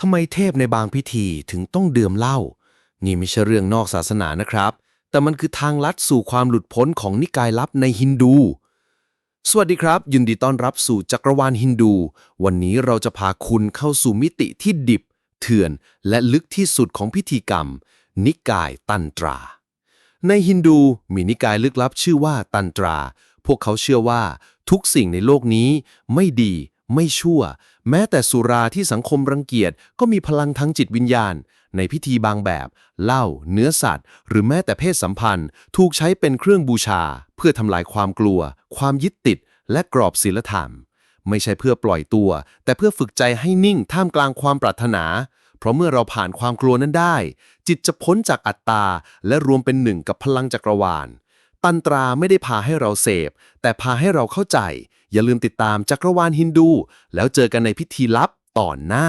ทำไมเทพในบางพิธีถึงต้องดื่มเหล้า นี่ไม่ใช่เรื่องนอกศาสนานะครับ แต่มันคือทางลัดสู่ความหลุดพ้นของนิกายลับในฮินดู สวัสดีครับ ยินดีต้อนรับสู่จักรวาลฮินดู วันนี้เราจะพาคุณเข้าสู่มิติที่ดิบ เถื่อน และลึกที่สุดของพิธีกรรม นิกายตันตรา ในฮินดูมีนิกายลึกลับชื่อว่าตันตรา พวกเขาเชื่อว่าทุกสิ่งในโลกนี้ไม่ดี ไม่ชั่ว แม้แต่สุราที่สังคมรังเกียจก็มีพลังทางจิตวิญญาณ ในพิธีบางแบบเหล้าเนื้อสัตว์ หรือแม้แต่เพศสัมพันธ์ ถูกใช้เป็นเครื่องบูชา เพื่อทำลายความกลัว ความยึดติด และกรอบศีลธรรม ไม่ใช่เพื่อปล่อยตัว แต่เพื่อฝึกใจให้นิ่งท่ามกลางความปรารถนา เพราะเมื่อเราผ่านความกลัวนั้นได้ จิตจะพ้นจากอัตตา และรวมเป็นหนึ่งกับพลังจักรวาลตันตราไม่ได้พาให้เราเสพ แต่พาให้เราเข้าใจ อย่าลืมติดตามจักรวาลฮินดู แล้วเจอกันในพิธีลับตอนหน้า